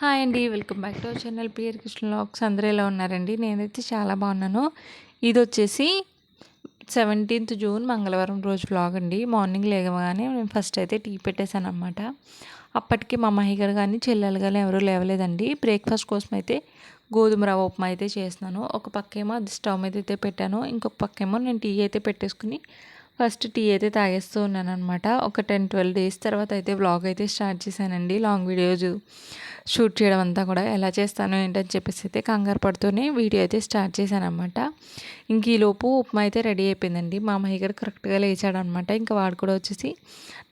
Hi అండి welcome back to our channel. PR Krishna lakhs అందరూ ఎలా ఉన్నారండి? నేనైతే చాలా బాగున్నాను. ఇది వచ్చేసి సెవెంటీన్త్ జూన్ మంగళవారం రోజు వ్లాగ్ అండి. మార్నింగ్ లేవగానే నేను ఫస్ట్ అయితే టీ పెట్టేశాను అనమాట అప్పటికి మా మహిగారు కానీ చెల్లెలు కానీ ఎవరూ లేవలేదండి. బ్రేక్ఫాస్ట్ కోసం అయితే గోధుమ రవ్వ ఉప్మా అయితే చేస్తున్నాను. ఒక పక్కేమో అది స్టవ్ మీద అయితే పెట్టాను. ఇంకొక పక్కేమో నేను టీ అయితే పెట్టేసుకుని ఫస్ట్ టీ అయితే తాగేస్తూ ఉన్నాను అనమాట ఒక టెన్ ట్వెల్వ్ డేస్ తర్వాత అయితే వ్లాగ్ అయితే స్టార్ట్ చేశానండి. లాంగ్ వీడియోస్ షూట్ చేయడం అంతా కూడా ఎలా చేస్తాను ఏంటని చెప్పేసి అయితే కంగారు పడుతూనే వీడియో అయితే స్టార్ట్ చేశాను అనమాట ఇంక ఈలోపు ఉప్మా అయితే రెడీ అయిపోయిందండి. మా అమ్మాయి గారు కరెక్ట్గా లేచాడనమాట ఇంకా వాడు కూడా వచ్చేసి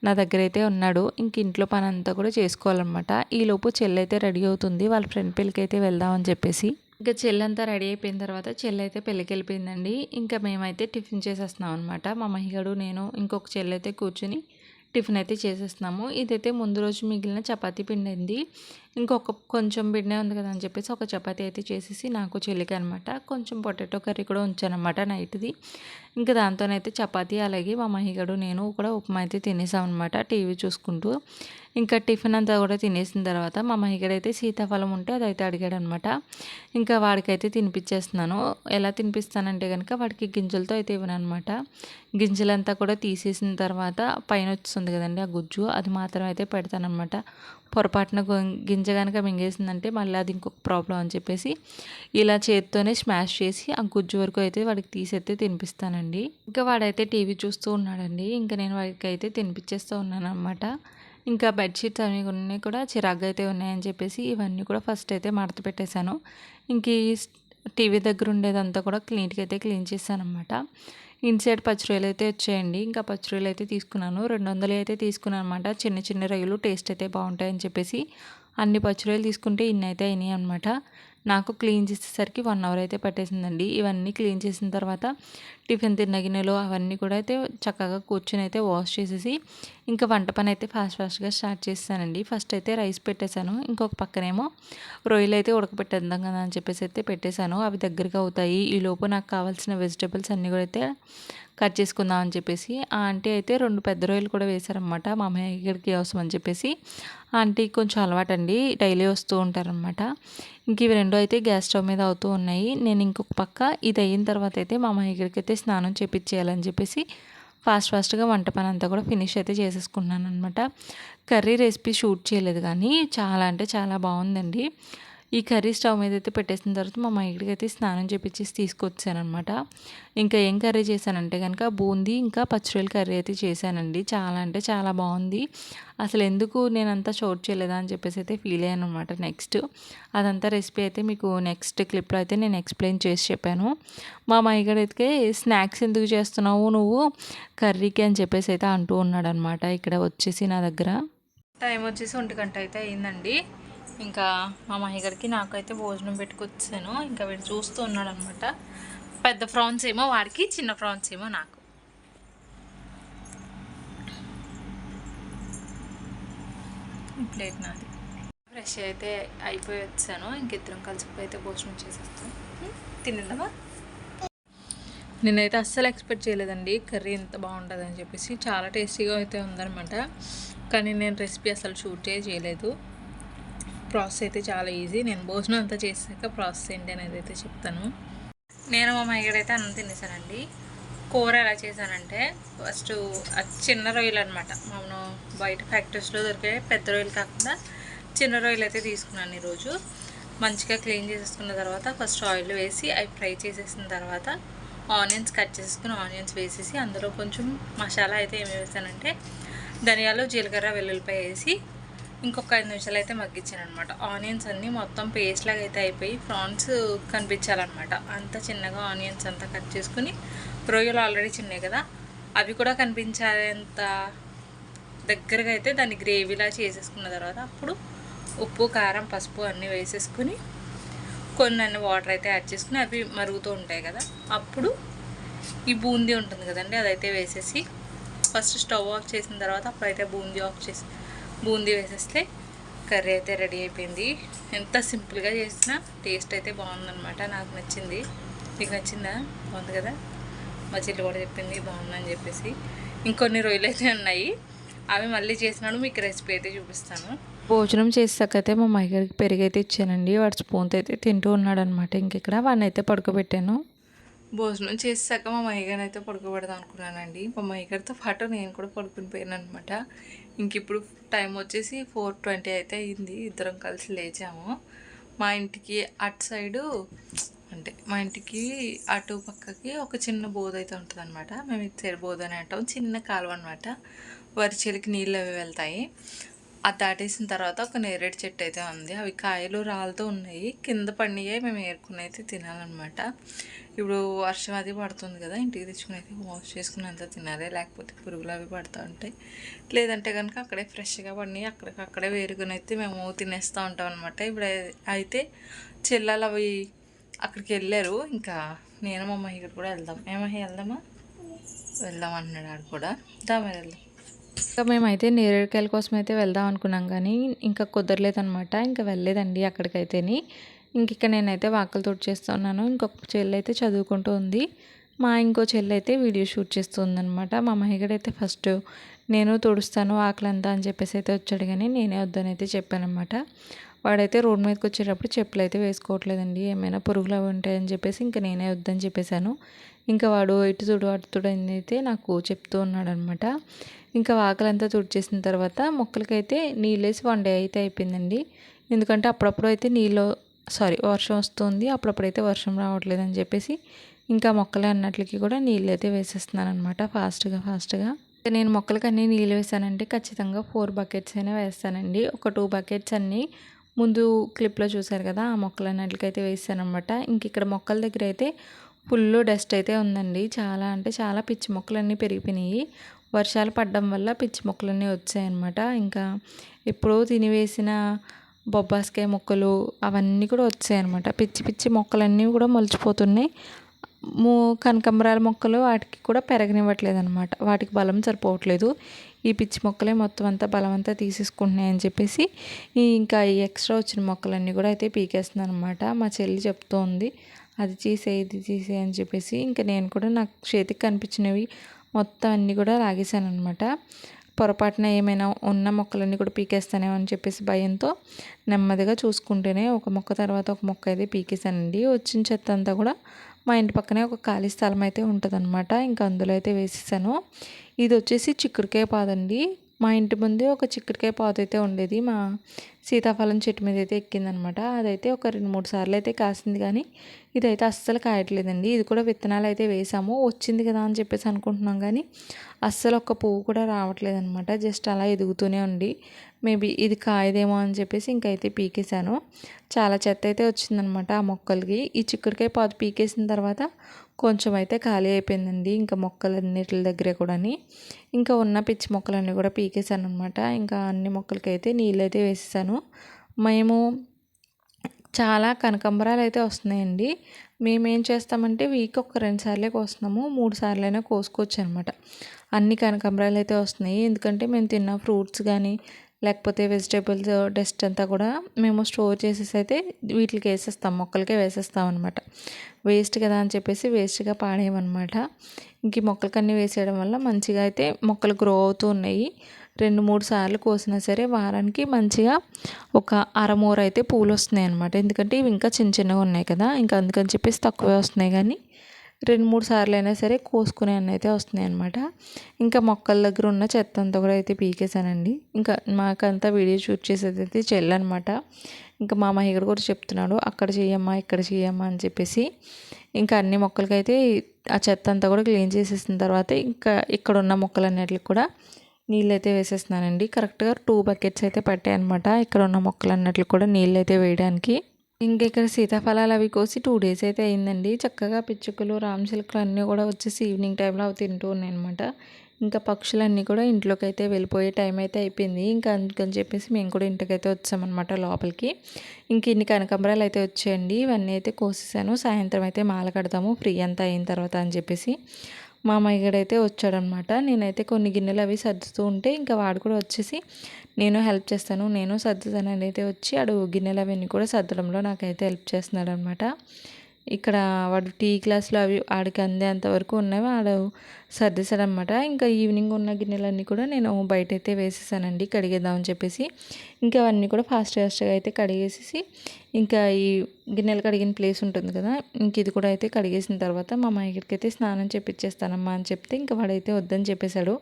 నా దగ్గర అయితే ఉన్నాడు. ఇంక ఇంట్లో పని అంతా కూడా చేసుకోవాలన్నమాట. ఈలోపు చెల్లి అయితే రెడీ అవుతుంది. వాళ్ళ ఫ్రెండ్ పెళ్ళికి అయితే వెళ్దామని చెప్పేసి. ఇంకా చెల్లంతా రెడీ అయిపోయిన తర్వాత చెల్లి అయితే పెళ్ళికి వెళ్ళిపోయిందండి ఇంకా మేమైతే టిఫిన్ చేసేస్తున్నాం అనమాట మా మహిగడు నేను ఇంకొక చెల్లి అయితే కూర్చుని టిఫిన్ అయితే చేసేస్తున్నాము. ఇదైతే ముందు రోజు మిగిలిన చపాతీ పిండి అయింది ఇంకొక కొంచెం పిండే ఉంది కదా అని చెప్పేసి ఒక చపాతీ అయితే చేసేసి నాకు చెల్లికి అనమాట కొంచెం పొటాటో కర్రీ కూడా ఉంచానమాట నైట్ది. ఇంకా దాంతోనైతే చపాతీ అలాగే మా మహిగడు నేను కూడా ఉప్మా అయితే తినేసాం అనమాట టీవీ చూసుకుంటూ. ఇంకా టిఫిన్ అంతా కూడా తినేసిన తర్వాత మా మహిగడైతే సీతాఫలం ఉంటే అదైతే అడిగాడు అనమాట ఇంకా వాడికైతే తినిపించేస్తున్నాను ఎలా తినిపిస్తానంటే కనుక వాడికి గింజలతో అయితే ఇవ్వను అనమాట గింజలంతా కూడా తీసేసిన తర్వాత పైన వస్తుంది కదండి ఆ గుజ్జు అది మాత్రం అయితే పెడతానమాట పొరపాటున గింజ కనుక మింగేసిందంటే మళ్ళీ అది ఇంకొక ప్రాబ్లం అని చెప్పేసి ఇలా చేతితోనే స్మాష్ చేసి ఆ గుజ్జు వరకు అయితే వాడికి తీసైతే తినిపిస్తానండి. ఇంకా వాడైతే టీవీ చూస్తూ ఉన్నాడండి. ఇంకా నేను వాడికి అయితే తినిపించేస్తూ ఉన్నాను అనమాట ఇంకా బెడ్షీట్స్ అవి ఉన్నాయి కూడా చిరాగ్గా అయితే ఉన్నాయని చెప్పేసి ఇవన్నీ కూడా ఫస్ట్ అయితే మడత పెట్టేశాను. ఇంక టీవీ దగ్గర ఉండేదంతా కూడా క్లీన్గా అయితే క్లీన్ చేశాను అనమాట ఇన్సైడ్ పచ్చిరొయ్యలు అయితే వచ్చాయండి. ఇంకా పచ్చిరొయ్యలు అయితే తీసుకున్నాను. రెండు వందలు అయితే తీసుకున్నాను అనమాట చిన్న చిన్న రొయ్యలు టేస్ట్ అయితే బాగుంటాయని చెప్పేసి అన్ని పచ్చిరొయ్యలు తీసుకుంటే ఇన్ని అయితే అయినాయి అనమాట నాకు క్లీన్ చేసేసరికి వన్ అవర్ అయితే పట్టేసిందండి. ఇవన్నీ క్లీన్ చేసిన తర్వాత టిఫిన్ తిన్న గిన్నెలు అవన్నీ కూడా అయితే చక్కగా కూర్చొని అయితే వాష్ చేసేసి ఇంకా వంట పని అయితే ఫాస్ట్ ఫాస్ట్గా స్టార్ట్ చేస్తానండి. ఫస్ట్ అయితే రైస్ పెట్టేశాను. ఇంకొక పక్కనేమో రొయ్యలు అయితే ఉడకపెట్టేద్దాం కదా అని చెప్పేసి అయితే పెట్టేశాను. అవి దగ్గరగా అవుతాయి. ఈ లోపు నాకు కావాల్సిన వెజిటేబుల్స్ అన్నీ కూడా అయితే కట్ చేసుకుందాం అని చెప్పేసి ఆ ఆంటీ అయితే రెండు పెద్ద రొయ్యలు కూడా వేశారనమాట మా అమ్మయ్యకి అవసరం అని చెప్పేసి. ఆంటీ కొంచెం అలవాటండి. డైలీ వస్తూ ఉంటారనమాట ఇంక ఇవి రెండు అయితే గ్యాస్ స్టవ్ మీద అవుతూ ఉన్నాయి. నేను ఇంకొక పక్క ఇది అయిన తర్వాత అయితే మా అమ్మయ్యకి అయితే స్నానం చేపించేయాలని చెప్పేసి ఫాస్ట్ ఫాస్ట్గా వంట పని అంతా కూడా ఫినిష్ అయితే చేసేసుకున్నాను అనమాట కర్రీ రెసిపీ షూట్ చేయలేదు కానీ చాలా అంటే చాలా బాగుందండి. ఈ కర్రీ స్టవ్ మీద అయితే పెట్టేసిన తర్వాత మా మైడికి అయితే స్నానం చేపించేసి తీసుకొచ్చానమాట ఇంకా ఏం కర్రీ చేశానంటే కనుక బూందీ ఇంకా పచ్చిరొయ్యల కర్రీ అయితే చేశానండి. చాలా అంటే చాలా బాగుంది. అసలు ఎందుకు నేను అంతా షోట్ చేయలేదా అని చెప్పేసి అయితే ఫీల్ అయ్యాను అనమాట నెక్స్ట్ అదంతా రెసిపీ అయితే మీకు నెక్స్ట్ క్లిప్లో అయితే నేను ఎక్స్ప్లెయిన్ చేసి చెప్పాను. మా మైగడైతే స్నాక్స్ ఎందుకు చేస్తున్నావు నువ్వు? కర్రీకి అని చెప్పేసి అయితే అంటూ ఉన్నాడు అనమాట ఇక్కడ వచ్చేసి నా దగ్గర. టైం వచ్చేసి ఒంటి గంట అయితే అయిందండి. ఇంకా మా మహిగడికి నాకైతే భోజనం పెట్టుకొచ్చాను. ఇంకా వీడు చూస్తూ ఉన్నాడు అనమాట పెద్ద ఫ్రాన్స్ ఏమో వాడికి చిన్న ఫ్రాన్స్ ఏమో నాకు. ప్లేట్ నాది. ఫ్రెష్ అయితే అయిపోయి వచ్చాను. ఇంకిద్దరం కలిసిపోయి అయితే భోజనం చేసేస్తాం. తినిందమా నేనైతే అస్సలు ఎక్స్పెక్ట్ చేయలేదండి. కర్రీ ఎంత బాగుంటుందని చెప్పేసి చాలా టేస్టీగా అయితే ఉందనమాట. కానీ నేను రెసిపీ అసలు షూట్ చేయలేదు. ప్రాసెస్ అయితే చాలా ఈజీ. నేను భోజనం అంతా చేసాక ప్రాసెస్ ఏంటి అనేది అయితే చెప్తాను. నేను మా మైగడైతే అన్నం తినేసానండి. కూర ఎలా చేశానంటే ఫస్ట్ చిన్న రొయ్యలు అనమాట మనం బయట ఫ్యాక్టరీస్లో దొరికే పెద్ద రొయ్యలు కాకుండా చిన్న రొయ్యలు అయితే తీసుకున్నాను ఈరోజు. మంచిగా క్లీన్ చేసేసుకున్న తర్వాత ఫస్ట్ ఆయిల్ వేసి అవి ఫ్రై చేసేసిన తర్వాత ఆనియన్స్ కట్ చేసుకుని ఆనియన్స్ వేసేసి అందులో కొంచెం మసాలా అయితే ఏమి వేసానంటే ధనియాలు జీలకర్ర వెల్లుల్లిపాయ వేసి ఇంకొక ఐదు నిమిషాలు అయితే మగ్గించాను అనమాట ఆనియన్స్ అన్నీ మొత్తం పేస్ట్ లాగా అయితే అయిపోయి ప్రాన్స్ కనిపించాలన్నమాట. అంత చిన్నగా ఆనియన్స్ అంతా కట్ చేసుకుని రొయ్యలు ఆల్రెడీ చిన్నాయి కదా అవి కూడా కనిపించేంత దగ్గరగా అయితే దాన్ని గ్రేవీలా చేసేసుకున్న తర్వాత అప్పుడు ఉప్పు కారం పసుపు అన్నీ వేసేసుకుని కొన్ని అన్ని వాటర్ అయితే యాడ్ చేసుకుని అవి మరుగుతూ ఉంటాయి కదా అప్పుడు ఈ బూందీ ఉంటుంది కదండి అదైతే వేసేసి ఫస్ట్ స్టవ్ ఆఫ్ చేసిన తర్వాత అప్పుడైతే బూందీ ఆఫ్ చేసి బూందీ వేసేస్తే కర్రీ అయితే రెడీ అయిపోయింది. ఎంత సింపుల్గా చేసినా టేస్ట్ అయితే బాగుందనమాట నాకు నచ్చింది. మీకు నచ్చిందా? బాగుంది కదా? మా చెల్లి కూడా చెప్పింది బాగుందని చెప్పేసి. ఇంకొన్ని రొయ్యలు అయితే ఉన్నాయి. అవి మళ్ళీ చేసినాడు మీకు రెసిపీ అయితే చూపిస్తాను. భోజనం చేసాకైతే మా మైగడికి పెరుగు అయితే ఇచ్చానండి. వాడు స్పూన్తో అయితే తింటూ ఉన్నాడు అనమాట ఇంక ఇక్కడ వాడిని అయితే పడుకోబెట్టాను. భోజనం చేసాక మా మైగని అయితే పడుకోబెడదాం అనుకున్నానండి. మా మైగడితో పాటు నేను కూడా పడుకుని పోయాను అనమాట ఇంక ఇప్పుడు టైం వచ్చేసి ఫోర్ ట్వంటీ అయితే అయింది. ఇద్దరం కలిసి లేచాము. మా ఇంటికి అటు సైడు అంటే మా ఇంటికి అటు పక్కకి ఒక చిన్న బోధ అయితే ఉంటుంది అనమాట మేము ఇటు సైడ్ బోధ అని అంటాం. చిన్న కాలువ అనమాట వరి చెలికి నీళ్ళు అవి వెళ్తాయి. అది దాటేసిన తర్వాత ఒక నేరేడు చెట్టు అయితే ఉంది. అవి కాయలు రాలుతూ ఉన్నాయి. కింద పండియే మేము ఏరుకుని అయితే తినాలన్నమాట. ఇప్పుడు వర్షం అది పడుతుంది కదా ఇంటికి తెచ్చుకుని అయితే వాష్ చేసుకుని అంతా తినాలి. లేకపోతే పురుగులు అవి పడుతూ ఉంటాయి. లేదంటే కనుక అక్కడే ఫ్రెష్గా పడి అక్కడికక్కడే వేరుకుని అయితే మేము తినేస్తూ ఉంటాం అనమాట ఇప్పుడు అయితే చెల్లెలు అవి అక్కడికి వెళ్ళారు. ఇంకా నేను మా అమ్మాయి కూడా వెళ్దాం. ఏమయ్య వెళ్దామా? వెళ్దాం. అంటున్నాడు ఆడు కూడా. దా మరి వెళ్దాం. ఇంకా మేమైతే నేరేడుకాయల కోసం అయితే వెళ్దాం అనుకున్నాం కానీ ఇంకా కుదరలేదనమాట ఇంకా వెళ్ళలేదండి అక్కడికైతేని. ఇంక ఇక్కడ నేనైతే వాకలు తుడిచేస్తున్నాను ఇంకొక చెల్లి అయితే చదువుకుంటూ ఉంది. మా ఇంకో చెల్లి అయితే వీడియో షూట్ చేస్తుందనమాట మా మహిగడైతే ఫస్ట్ నేను తుడుస్తాను ఆకలంతా అని చెప్పేసి అయితే వచ్చాడు కానీ నేనే వద్దనైతే చెప్పానమాట వాడైతే రోడ్ మీదకి వచ్చేటప్పుడు చెప్పులు అయితే వేసుకోవట్లేదండి. ఏమైనా పురుగులు అవి ఉంటాయని చెప్పేసి ఇంకా నేనే వద్దని చెప్పేశాను. ఇంకా వాడు ఇటు చూడు అటు చూడు అయితే నాకు చెప్తూ ఉన్నాడు అనమాట ఇంకా వాకలంతా తుడిచేసిన తర్వాత మొక్కలకైతే నీళ్ళేసి వన్ డే అయితే అయిపోయిందండి. ఎందుకంటే అప్పుడప్పుడు అయితే నీళ్ళు సారీ వర్షం వస్తుంది. అప్పుడప్పుడు అయితే వర్షం రావట్లేదు అని చెప్పేసి ఇంకా మొక్కలు అన్నట్లకి కూడా నీళ్ళు అయితే వేసేస్తున్నాను అనమాట ఫాస్ట్గా. ఫాస్ట్గా నేను మొక్కలకి అన్నీ నీళ్ళు వేసానంటే ఖచ్చితంగా ఫోర్ బకెట్స్ అయినా వేస్తానండి. ఒక టూ బకెట్స్ అన్నీ ముందు క్లిప్లో చూసారు కదా ఆ మొక్కలు వేసానమాట వేసాను ఇంక ఇక్కడ మొక్కల దగ్గర అయితే ఫుల్ డస్ట్ అయితే ఉందండి. చాలా అంటే చాలా పిచ్చి మొక్కలన్నీ పెరిగిపోయినాయి. వర్షాలు పడడం వల్ల పిచ్చి మొక్కలన్నీ వచ్చాయన్నమాట. ఇంకా ఎప్పుడో తినివేసిన బొబ్బాస్కాయ మొక్కలు అవన్నీ కూడా వచ్చాయన్నమాట. పిచ్చి పిచ్చి మొక్కలన్నీ కూడా మొలిచిపోతున్నాయి. మూ కనకంబరాల మొక్కలు వాటికి కూడా పెరగనివ్వట్లేదు అనమాట వాటికి బలం సరిపోవట్లేదు. ఈ పిచ్చి మొక్కలే మొత్తం అంతా బలం అంతా తీసేసుకుంటున్నాయి అని చెప్పేసి ఇంకా ఈ ఎక్స్ట్రా వచ్చిన మొక్కలన్నీ కూడా అయితే పీకేస్తున్నాను అనమాట మా చెల్లి చెప్తోంది అది చేసే ఇది చేసే అని చెప్పేసి. ఇంకా నేను కూడా నాకు చేతికి కనిపించినవి మొత్తం అన్నీ కూడా లాగేశాను అనమాట పొరపాటున ఏమైనా ఉన్న మొక్కలన్నీ కూడా పీకేస్తానేమో అని చెప్పేసి భయంతో నెమ్మదిగా చూసుకుంటేనే ఒక మొక్క తర్వాత ఒక మొక్క అయితే పీకేశానండి. వచ్చిన చెత్త అంతా కూడా మా ఇంటి పక్కనే ఒక ఖాళీ స్థలం అయితే ఉంటుందన్నమాట. ఇంకా అందులో అయితే వేసేసాను. ఇది వచ్చేసి చిక్కుడుకాయ పాదండి. మా ఇంటి ముందే ఒక చిక్కుడుకాయ పాత అయితే ఉండేది. మా సీతాఫలం చెట్టు మీద అయితే ఎక్కిందనమాట. అదైతే ఒక రెండు మూడు సార్లు అయితే కాసింది కానీ ఇదైతే అస్సలు కాయట్లేదండి. ఇది కూడా విత్తనాలు అయితే వేసాము. వచ్చింది కదా అని చెప్పేసి అనుకుంటున్నాం కానీ అస్సలు ఒక్క పువ్వు కూడా రావట్లేదు అనమాట జస్ట్ అలా ఎదుగుతూనే ఉండి మేబీ ఇది కాయదేమో అని చెప్పేసి ఇంకైతే పీకేశాను. చాలా చెత్త అయితే వచ్చిందనమాట ఆ మొక్కలకి. ఈ చిక్కుడుకాయ పాదు పీకేసిన తర్వాత కొంచెం అయితే ఖాళీ అయిపోయిందండి ఇంకా మొక్కలన్నిటి దగ్గర కూడా ఇంకా ఉన్న పిచ్చి మొక్కలన్నీ కూడా పీకేశాను అనమాట ఇంకా అన్ని మొక్కలకి అయితే నీళ్ళు అయితే వేసేసాను మేము చాలా కనకంబరాలు అయితే వస్తున్నాయండి. మేమేం చేస్తామంటే వీక్ ఒక రెండు సార్లే కోస్తున్నాము మూడు సార్లు అయినా కోసుకోవచ్చు అనమాట అన్ని కనకాంబరాలు అయితే వస్తున్నాయి. ఎందుకంటే మేము తిన్న ఫ్రూట్స్ కానీ లేకపోతే వెజిటేబుల్స్ డస్ట్ అంతా కూడా మేము స్టోర్ చేసేసి అయితే వీటికి వేసేస్తాం మొక్కలకే వేసేస్తాం అనమాట వేస్ట్ కదా అని చెప్పేసి వేస్ట్గా పాడేయమన్నమాట. ఇంక ఈ మొక్కలకన్నీ వేసేయడం వల్ల మంచిగా అయితే మొక్కలు గ్రో అవుతూ ఉన్నాయి. రెండు మూడు సార్లు కోసినా సరే వారానికి మంచిగా ఒక అరమూర అయితే పూలు వస్తున్నాయి అనమాట ఎందుకంటే ఇవి ఇంకా చిన్న చిన్నగా ఉన్నాయి కదా ఇంకా అందుకని చెప్పేసి తక్కువే వస్తున్నాయి కానీ రెండు మూడు సార్లు అయినా సరే కోసుకునే అన్న అయితే వస్తున్నాయి అనమాట ఇంకా మొక్కల దగ్గర ఉన్న చెత్త అంతా కూడా అయితే పీకేశానండి. ఇంకా మాకంతా వీడియో షూట్ చేసేది అయితే చెల్లనమాట ఇంకా మా మహిగడు కూడా చెప్తున్నాడు అక్కడ చేయమ్మా ఇక్కడ చేయమ్మా అని చెప్పేసి. ఇంకా అన్ని మొక్కలకైతే ఆ చెత్త అంతా కూడా క్లీన్ చేసేసిన తర్వాత ఇంకా ఇక్కడ ఉన్న మొక్కలన్నిటికి కూడా నీళ్ళు అయితే వేసేస్తున్నానండి. కరెక్ట్గా టూ బకెట్స్ అయితే పట్టాయి అనమాట ఇక్కడ ఉన్న మొక్కలన్నిటికి కూడా నీళ్ళు అయితే వేయడానికి. ఇంకా ఇక్కడ సీతాఫలాలు అవి కోసి టూ డేస్ అయితే అయిందండి. చక్కగా పిచ్చుకలు రామచిలుకలు అన్నీ కూడా వచ్చేసి ఈవినింగ్ టైంలో అవి తింటూ ఉన్నాయి అనమాట ఇంకా పక్షులన్నీ కూడా ఇంట్లోకి అయితే వెళ్ళిపోయే టైం అయితే అయిపోయింది. ఇంకా అందుకని చెప్పేసి మేము కూడా ఇంటికైతే వచ్చామన్నమాట లోపలికి. ఇంక ఇన్ని కనకంబరాలు అయితే వచ్చాయండి. ఇవన్నీ అయితే కోసేసాను. సాయంత్రం అయితే మాల కడతాము. ఫ్రీ అంతా అయిన తర్వాత అని చెప్పేసి. మా అయితే వచ్చాడనమాట. నేనైతే కొన్ని గిన్నెలు అవి సర్దుతూ ఉంటే ఇంకా వాడు కూడా వచ్చేసి నేను హెల్ప్ చేస్తాను నేను సర్దుతాను అయితే వచ్చి ఆడు గిన్నెలు అవన్నీ కూడా సర్దడంలో నాకైతే హెల్ప్ చేస్తున్నాడు అనమాట ఇక్కడ వాడు టీ గ్లాసులు అవి ఆడికి అందేంత వరకు ఉన్నవి ఆడు సర్దేశాడనమాట ఇంకా ఈవినింగ్ ఉన్న గిన్నెలన్నీ కూడా నేను బయటైతే వేసేసానండి కడిగేద్దామని చెప్పేసి. ఇంకా అవన్నీ కూడా ఫాస్ట్ ఫాస్ట్గా అయితే కడిగేసేసి ఇంకా ఈ గిన్నెలు కడిగిన ప్లేస్ ఉంటుంది కదా ఇంక ఇది కూడా అయితే కడిగేసిన తర్వాత మా మాయగడికి అయితే స్నానం చేపించేస్తానమ్మా అని చెప్తే ఇంకా వాడైతే వద్దని చెప్పేశాడు.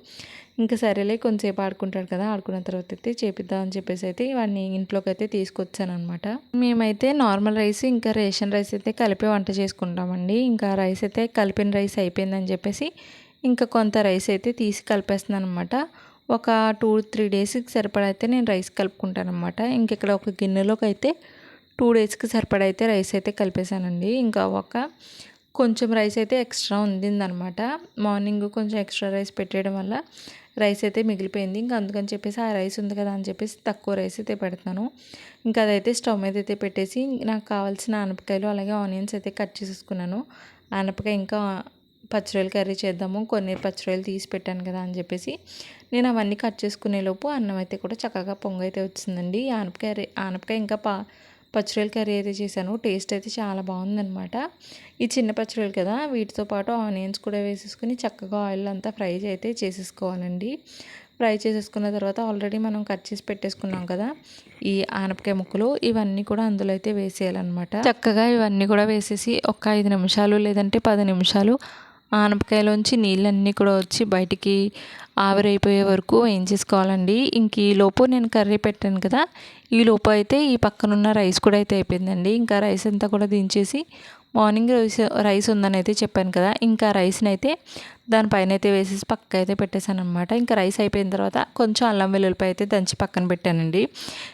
ఇంకా సరేలే కొంచెంసేపు ఆడుకుంటాడు కదా ఆడుకున్న తర్వాత అయితే చేపిద్దాం అని చెప్పేసి అయితే వాడిని ఇంట్లోకి అయితే తీసుకొచ్చాను అనమాట మేమైతే నార్మల్ రైస్ ఇంకా రేషన్ రైస్ అయితే కలిపి వంట చేసుకుంటామండి. ఇంకా రైస్ అయితే కలిపిన రైస్ అయిపోయిందని చెప్పేసి ఇంకా కొంత రైస్ అయితే తీసి కలిపేస్తున్నాను అనమాట ఒక టూ త్రీ డేస్కి సరిపడైతే నేను రైస్ కలుపుకుంటాను అనమాట ఇంక ఇక్కడ ఒక గిన్నెలోకి అయితే టూ డేస్కి సరిపడైతే అయితే రైస్ అయితే కలిపేశానండి. ఇంకా ఒక కొంచెం రైస్ అయితే ఎక్స్ట్రా ఉండిందనమాట మార్నింగ్ కొంచెం ఎక్స్ట్రా రైస్ పెట్టేయడం వల్ల రైస్ అయితే మిగిలిపోయింది. ఇంకా అందుకని చెప్పేసి ఆ రైస్ ఉంది కదా అని చెప్పేసి తక్కువ రైస్ అయితే పెడతాను ఇంకా అదైతే స్టవ్ మీద అయితే పెట్టేసి నాకు కావాల్సిన ఆనపకాయలు అలాగే ఆనియన్స్ అయితే కట్ చేసేసుకున్నాను. ఆనపకాయ ఇంకా పచ్చిరొయ్యలు కర్రీ చేద్దాము కొన్ని పచ్చిరొయ్యలు తీసి పెట్టాను కదా అని చెప్పేసి. నేను అవన్నీ కట్ చేసుకునే లోపు అన్నం అయితే కూడా చక్కగా పొంగ అయితే వచ్చిందండి. ఆనపకాయ ఆనపకాయ ఇంకా పా పచ్చిరొయ్యల కర్రీ అయితే చేశాను. టేస్ట్ అయితే చాలా బాగుందనమాట ఈ చిన్న పచ్చిరొయ్యలు కదా వీటితో పాటు ఆనియన్స్ కూడా వేసేసుకుని చక్కగా ఆయిల్ అంతా ఫ్రై అయితే చేసేసుకోవాలండి. ఫ్రై చేసేసుకున్న తర్వాత ఆల్రెడీ మనం కట్ చేసి పెట్టేసుకున్నాం కదా ఈ ఆనపకాయ ముక్కలు ఇవన్నీ కూడా అందులో అయితే వేసేయాలన్నమాట. చక్కగా ఇవన్నీ కూడా వేసేసి ఒక ఐదు నిమిషాలు లేదంటే పది నిమిషాలు ఆనపకాయలోంచి నీళ్ళన్నీ కూడా వచ్చి బయటికి ఆవిరైపోయే వరకు ఏం చేసుకోవాలండి? ఇంక ఈ లోపు నేను కర్రీ పెట్టాను కదా ఈ లోపు అయితే ఈ పక్కనున్న రైస్ కూడా అయితే అయిపోయిందండి. ఇంకా రైస్ అంతా కూడా దించేసి మార్నింగ్ రైస్ రైస్ ఉందని అయితే చెప్పాను కదా ఇంకా రైస్ని అయితే దానిపైన అయితే వేసేసి పక్క అయితే పెట్టేశాను అనమాట ఇంకా రైస్ అయిపోయిన తర్వాత కొంచెం అల్లం వెల్లుల్లిపాయ అయితే దంచి పక్కన పెట్టానండి.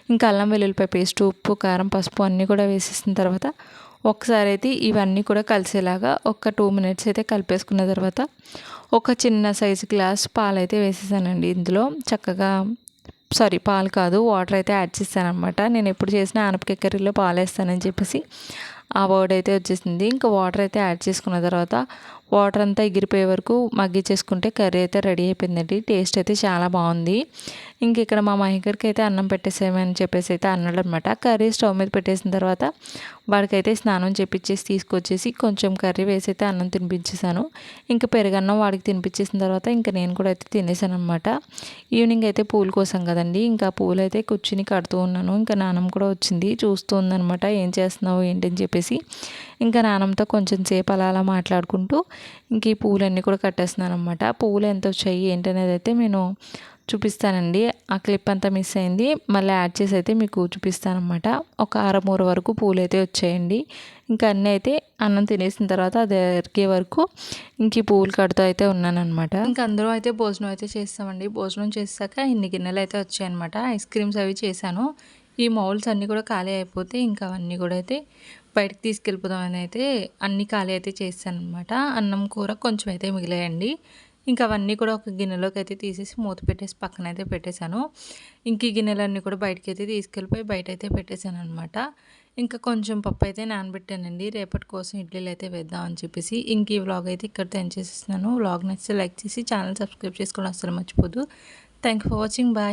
ఇంకా అల్లం వెల్లుల్లిపాయ పేస్ట్ ఉప్పు కారం పసుపు అన్నీ కూడా వేసేసిన తర్వాత ఒకసారి అయితే ఇవన్నీ కూడా కలిసేలాగా ఒక టూ మినిట్స్ అయితే కలిపేసుకున్న తర్వాత ఒక చిన్న సైజు గ్లాస్ పాలు అయితే వేసేసానండి. ఇందులో చక్కగా సారీ పాలు కాదు వాటర్ అయితే యాడ్ చేస్తాను అనమాట నేను ఎప్పుడు చేసిన ఆనపకాయ కర్రీలో పాలు వేస్తానని చెప్పేసి ఆ వర్డ్ అయితే వచ్చేసింది. ఇంకా వాటర్ అయితే యాడ్ చేసుకున్న తర్వాత వాటర్ అంతా ఎగిరిపోయే వరకు మగ్గిచ్చేసుకుంటే కర్రీ అయితే రెడీ అయిపోయిందండి. టేస్ట్ అయితే చాలా బాగుంది. ఇంక ఇక్కడ మా మహికర్కి అయితే అన్నం పెట్టేసామని చెప్పేసి అయితే అన్నాడు అనమాట కర్రీ స్టవ్ మీద పెట్టేసిన తర్వాత వాడికైతే స్నానం చేపించేసి తీసుకొచ్చేసి కొంచెం కర్రీ వేసి అయితే అన్నం తినిపించేసాను ఇంకా పెరుగన్నం వాడికి తినిపించేసిన తర్వాత ఇంకా నేను కూడా అయితే తినేసాను అనమాట ఈవినింగ్ అయితే పూలు కోసం కదండి. ఇంకా పూలు అయితే కూర్చుని కడుతూ ఉన్నాను. ఇంకా నానమ్మ కూడా వచ్చింది. చూస్తూ ఉందనమాట ఏం చేస్తున్నావు? ఏంటని చెప్పేసి ఇంకా నానంతో కొంచెం సేపు అలా అలా మాట్లాడుకుంటూ ఇంక ఈ పూలన్నీ కూడా కట్టేస్తున్నాను అనమాట పువ్వులు ఎంత వచ్చాయి? ఏంటనేది అయితే నేను చూపిస్తానండి. ఆ క్లిప్ అంతా మిస్ అయింది. మళ్ళీ యాడ్ చేసి అయితే మీకు చూపిస్తానమాట ఒక అరమూర వరకు పూలు అయితే వచ్చాయండి. ఇంకా అన్నీ అయితే అన్నం తినేసిన తర్వాత అది ఎరిగే వరకు ఇంక ఈ కడుతూ అయితే ఉన్నానమాట ఇంకా అందరూ అయితే భోజనం అయితే చేస్తామండి. భోజనం చేసాక ఇన్ని గిన్నెలు అయితే వచ్చాయన్నమాట. ఐస్ క్రీమ్స్ అవి చేశాను. ఈ మౌల్స్ అన్నీ కూడా ఖాళీ అయిపోతే ఇంకా అవన్నీ కూడా అయితే బయటకు తీసుకెళ్ళిపోదామని అయితే అన్నీ ఖాళీ అయితే చేస్తాను అనమాట అన్నం కూర కొంచెం అయితే మిగిలాయండి. ఇంకా అవన్నీ కూడా ఒక గిన్నెలోకి అయితే తీసేసి మూత పెట్టేసి పక్కన అయితే పెట్టేశాను. ఇంక ఈ గిన్నెలన్నీ కూడా బయటకి అయితే తీసుకెళ్ళిపోయి బయట అయితే పెట్టేశాను అనమాట ఇంకా కొంచెం పప్పు అయితే నానబెట్టానండి. రేపటి కోసం ఇడ్లీలు అయితే వేద్దామని చెప్పేసి ఇంక ఈ వ్లాగ్ అయితే ఇక్కడితో ఎండ్ చేసేస్తున్నాను. వ్లాగ్ నచ్చితే లైక్ చేసి ఛానల్ సబ్స్క్రైబ్ చేసుకోవడం అసలు మర్చిపోదు. Thank for watching. బాయ్.